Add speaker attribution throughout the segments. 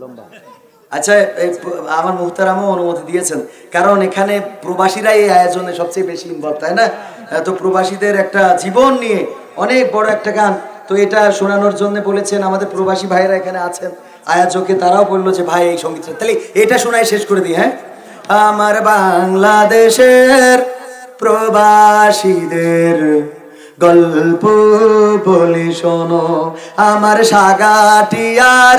Speaker 1: লম্বা
Speaker 2: আচ্ছা আমার মুহতারামও অনুমতি দিয়েছেন। কারণ এখানে প্রবাসীরা এই আয়োজনে সবচেয়ে বেশি ইনভলভ তাই না? তো প্রবাসীদের একটা জীবন নিয়ে অনেক বড় একটা গান। তো এটা শোনানোর জন্য বলেছেন আমাদের প্রবাসী ভাইরা এখানে আছেন। আয়োজকে তারাও বলল যে ভাই এই সঙ্গীতটা তাহলে এটা শোনাই শেষ করে দিই হ্যাঁ? আমার বাংলাদেশের প্রবাসীদের গল্প বলি শোনো আমার সাগাটিয়ার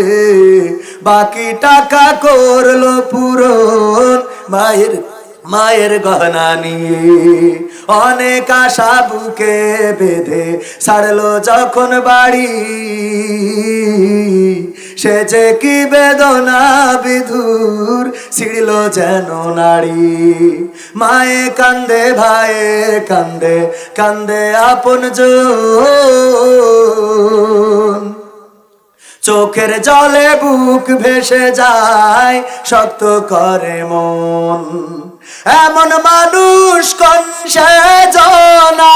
Speaker 2: বাকি টাকা করল পূরণ মায়ের মায়ের গহনা নিয়ে। অনেক আশা বুকে বেঁধে ছাড়লো যখন বাড়ি। সে যে কি বেদনা বিধুর ছিড়ল যেন নারী মায়ে কান্দে, ভাইয়ে কান্দে কান্দে আপন জন। চোখের জলে বুক ভেসে যায়, শক্ত করে মন। এমন মানুষ কোন সে জনা?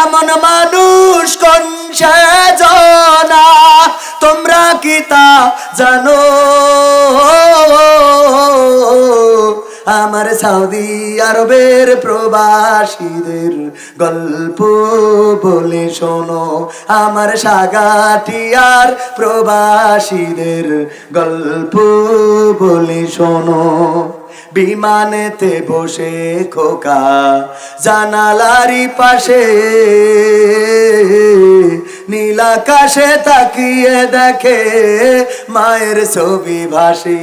Speaker 2: এমন মানুষ কোন সে জনা? তোমরা কি তা জানো? আমার সৌদি আরবের প্রবাসীদের গল্প বলে শোনো। আমার সাগাটিয়ার প্রবাসীদের গল্প বলে শোনো। বিমানেতে বসে খোকা জানালারি পাশে নীলাকাশে তাকিয়ে দেখে মায়ের ছবি ভাসি।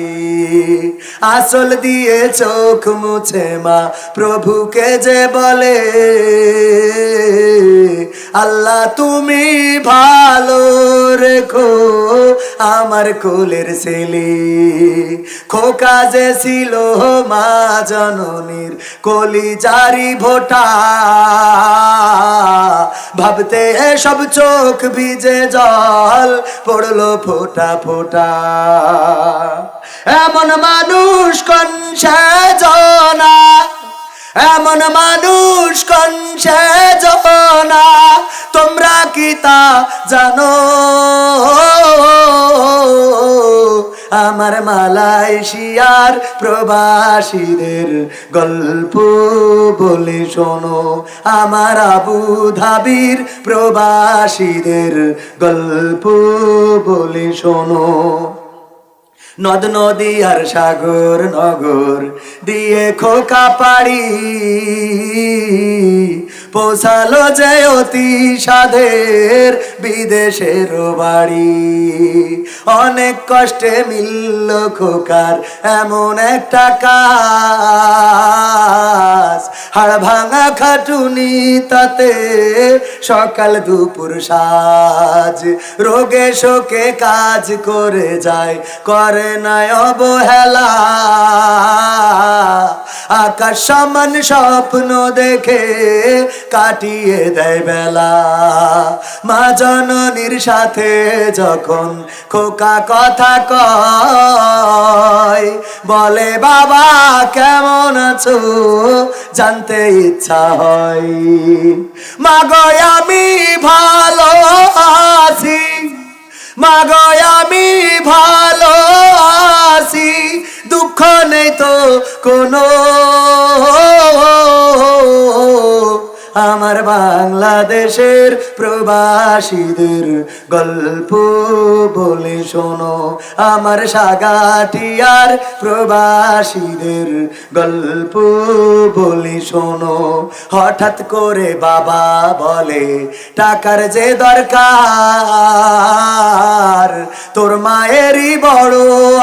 Speaker 2: আসল দিয়ে চোখ মুছে মা প্রভুকে যে বলে, আল্লাহ, তুমি ভালো রেখো আমার কোলের ছেলে। খোকা যে ছিল মা জননীর কলি জারি ভোটা। ভাবতে এসব চোখ ভিজে জল পড়ল ফোটা ফোটা। এমন মানুষ কোন জনা? এমন মানুষ কোন জনা? তোমরা কি তা জানো? আমার মালয়েশিয়ার প্রবাসীদের গল্প বলে শোনো। আমার আবু ধাবির প্রবাসীদের গল্প বলে শোনো। নদ নদী আর সাগর নগর দিয়ে খোকা পাড়ি পৌঁছালো যে অতি সাধের বিদেশের বাড়ি। অনেক কষ্টে মিলল খোকার এমন একটা কাজ। হাড় ভাঙা খাটুনি তাতে সকাল দুপুর সাজ। রোগে শোকে কাজ করে যায়, করে নাই অবহেলা। আকাশ সমান স্বপ্ন দেখে কাটিয়ে দেয় বেলা। মা জননীর সাথে যখন খোকা কথা কয়, বলে, বাবা, কেমন আছো? জানতে ইচ্ছা হয়। মাগো, আমি ভালো আছি। মাগো, আমি ভালো আছি, দুঃখ নেই তো কোনো। আমার বাংলাদেশের প্রবাসীদের গল্প বলে শোনো। আমার সাগাটিয়ার প্রবাসীদের গল্প বলে শোনো। হঠাৎ করে বাবা বলে, টাকার যে দরকার তোর মায়েরই বড়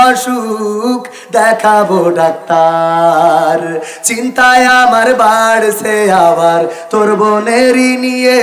Speaker 2: অসুখ দেখাবো ডাক্তার। চিন্তায় আমার বাড়ছে আবার তোর বোনেরই নিয়ে।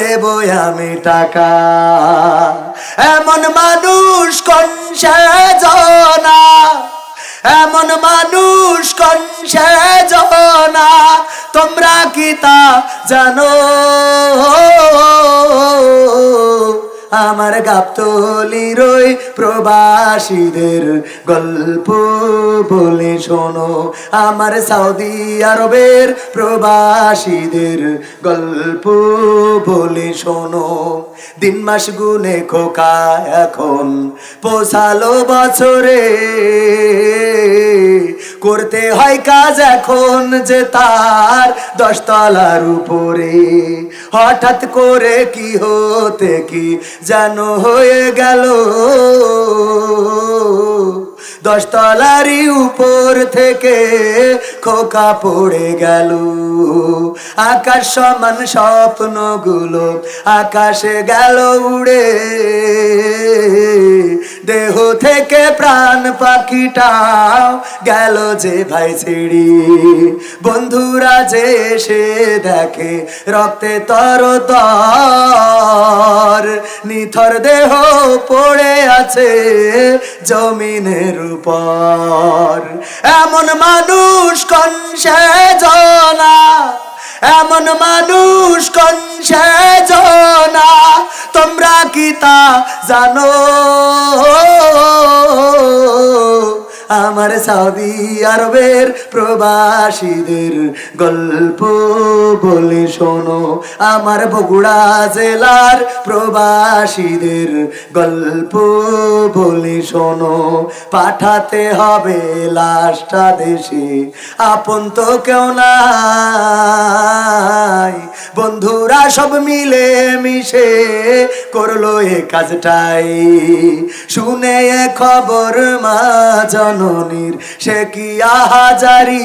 Speaker 2: দেব আমি টাকা। এমন মানুষ কোন জনা? এমন মানুষ কোন জনা? তোমরা কি তা জানো? আমার গাবতলির ওই প্রবাসীদের গল্প বলে শোনো। আমার সৌদি আরবের প্রবাসীদের গল্প বলে শোনো। দিন মাস গুনে খোকা এখন। পোষালো বছরে করতে হয় কাজ এখন যে তার দশতলার উপরে। হঠাৎ করে কি হতে কি যেন হয়ে গেল। দশতলারই উপর থেকে খোকা পড়ে গেল। আকাশ সমান স্বপ্নগুলো আকাশে গেল উড়ে। দেহ থেকে প্রাণ পাখিটাও গেল যে ভাই ছিড়ি বন্ধুরা যে এসে দেখে রক্তে তর তর নিথর দেহ পড়ে আছে জমিনের উপর। এমন মানুষ কোন সে জনা? এমন মানুষ কোন সে জনা? তোমরা কি তা জানো? আমার সৌদি আরবের প্রবাসীদের গল্প বলে শোনো। আমার বগুড়া জেলার প্রবাসীদের গল্প বলে শোনো। পাঠাতে হবে লাশটা দেশে, আপন তো কেউ নাই। বন্ধুরা সব মিলে মিশে করল এ কাজটাই। শুনে খবর মা জননীর সে কি আহাজারি?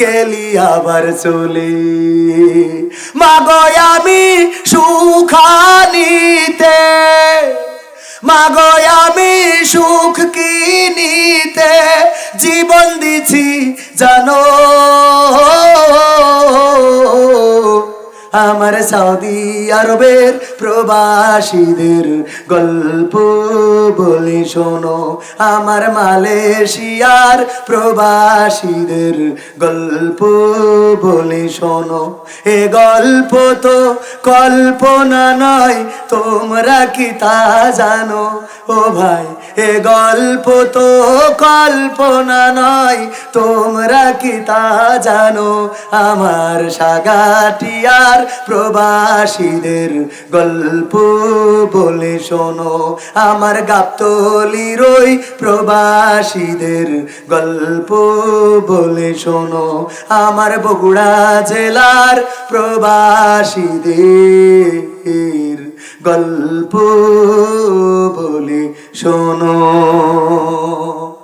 Speaker 2: গেলি আবার চলে। মাগো আমি সুখানিতে মাগো আমি সুখ কিনিতে জীবন দিছি জানো? আমার সৌদি আরবের প্রবাসীদের গল্প বলে শোনো। আমার মালয়েশিয়ার প্রবাসীদের গল্প বলে শোনো। এ গল্প তো কল্পনা নয়, তোমরা কি তা জানো? ও ভাই, এ গল্প তো কল্পনা নয়, তোমরা কি তা জানো? আমার সাগাটিয়ার প্রবাসীদের গল্প বলে শোনো। আমার গাবতলির ওই প্রবাসীদের গল্প বলে শোনো। আমার বগুড়া জেলার প্রবাসীদের গল্প বলে শোনো।